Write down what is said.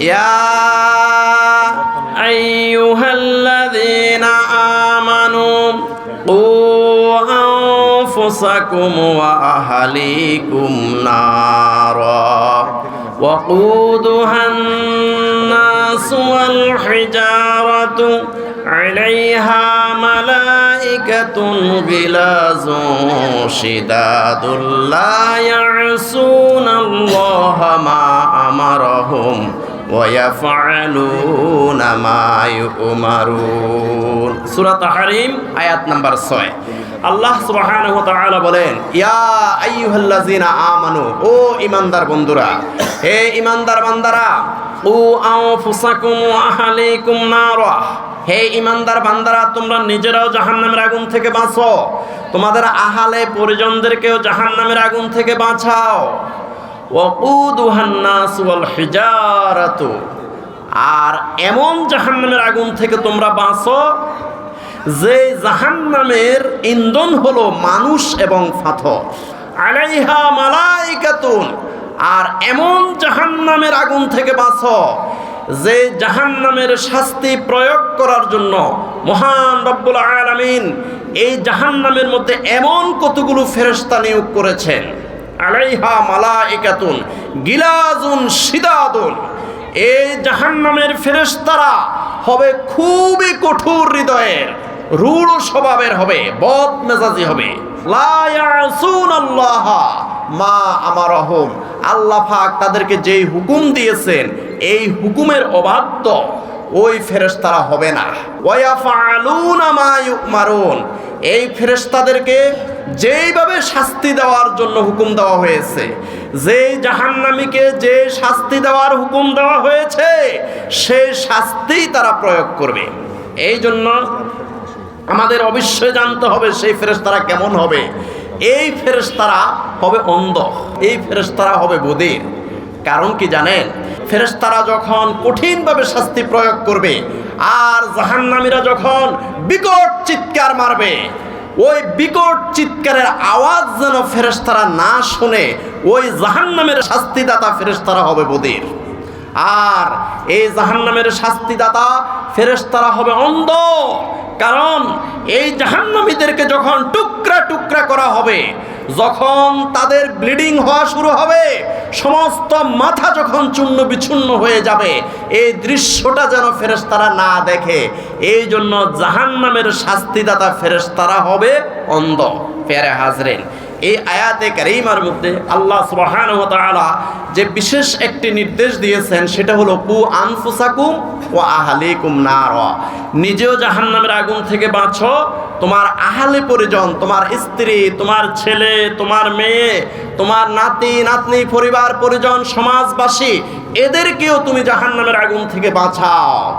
يا أيها الذين آمنوا قوا أنفسكم وأهليكم نارا وقودها الناس والحجارة عليها ملائكة غلاظ شداد لا يعصون الله ما أمرهم ويفعلون ما يؤمرون সূরা তাহরিম আয়াত নাম্বার 6 আল্লাহ সুবহানাহু ওয়া তাআলা বলেন ইয়া আইয়ুহাল্লাযিনা আমানু ও ঈমানদার বন্ধুরা হে ঈমানদার বান্দারা ও আনফুসাকুম ওয়া আহলিকুম নারা হে ঈমানদার বান্দারা তোমরা নিজেরাও জাহান্নামের আগুন থেকে বাঁচো তোমাদের আহালে পরিজনদেরকেও জাহান্নামের আগুন থেকে বাঁচাও আর এমন জাহান্নামের আগুন থেকে তোমরা বাঁচো, যে জাহান্নামের ইন্ধন হলো মানুষ এবং পাথর। আলাইহা মালাইকাতুন। আর এমন জাহান্নামের আগুন থেকে বাঁচো, যে জাহান্নামের শাস্তি প্রয়োগ করার জন্য মহান রব্বুল আলামিন এই জাহান্নামের মধ্যে এমন কতগুলো ফেরেশতা নিয়োগ করেছেন। আলাইহা মালাইকাতুন গিলাজুন শিদাদুন। এই জাহান্নামের ফেরেশতারা হবে খুবই কঠোর হৃদয়ের, রূঢ় স্বভাবের হবে, বদ মেজাজি হবে। মা আমারহুম। আল্লাহ পাক তাদেরকে যেই হুকুম দিয়েছেন, এই হুকুমের অবাধ্য ওই ফেরেশতারা হবে না। ওয়াফালুনা মা ইউমারুন। এই ফেরেশতাদেরকে যেইভাবে শাস্তি দেওয়ার জন্য হুকুম দেওয়া হয়েছে যে জাহান্নামীকে যে শাস্তি দেওয়ার হুকুম দেওয়া হয়েছে, সে শাস্তিই তারা প্রয়োগ করবে। এই জন্য আমাদের অবশ্যই জানতে হবে সেই ফেরেশতারা কেমন হবে। এই ফেরেশতারা হবে অন্ধ, এই ফেরেশতারা হবে বধির কারণ কি জানেন? ফেরেশতারা যখন কঠিনভাবে শাস্তি প্রয়োগ করবে, আর জাহান্নামীরা যখন বিকট চিৎকার মারবে ওই বিকট চিৎকারের আওয়াজ যেন ফেরেশতারা না শুনে, ওই জাহান্নামের শাস্তিদাতা ফেরেশতারা হবে বধির আর এই জাহান্নামের শাস্তিদাতা ফেরেশতারা হবে অন্ধ। কারণ এই জাহান্নামীদেরকে যখন টুকরা টুকরা করা হবে, যখন তাদের ব্লিডিং হওয়া শুরু হবে সমস্ত মাথা যখন চূর্ণ বিচ্ছুন্ন হয়ে যাবে, এই দৃশ্যটা যেন ফেরেশতারা না দেখে, এই জন্য জাহান নামের শাস্তিদাতা ফেরেশতারা হবে অন্ধ, ফেরে হাজরেন। এই আয়াতে কারিমার মধ্যে আল্লাহ সুবহানাহু ওয়া যে বিশেষ একটি নির্দেশ দিয়েছেন, সেটা হলো, কু আনফুসাকুম ওয়া আহলিকুম নার। নিজেও জাহান্নামের আগুন থেকে বাঁচো। তোমার আহালে পরিজন, তোমার স্ত্রী, তোমার ছেলে, তোমার মেয়ে, তোমার নাতি, নাতনি, পরিবার, পরিজন, সমাজবাসী, এদেরকেও তুমি জাহান্নামের আগুন থেকে বাঁচাও।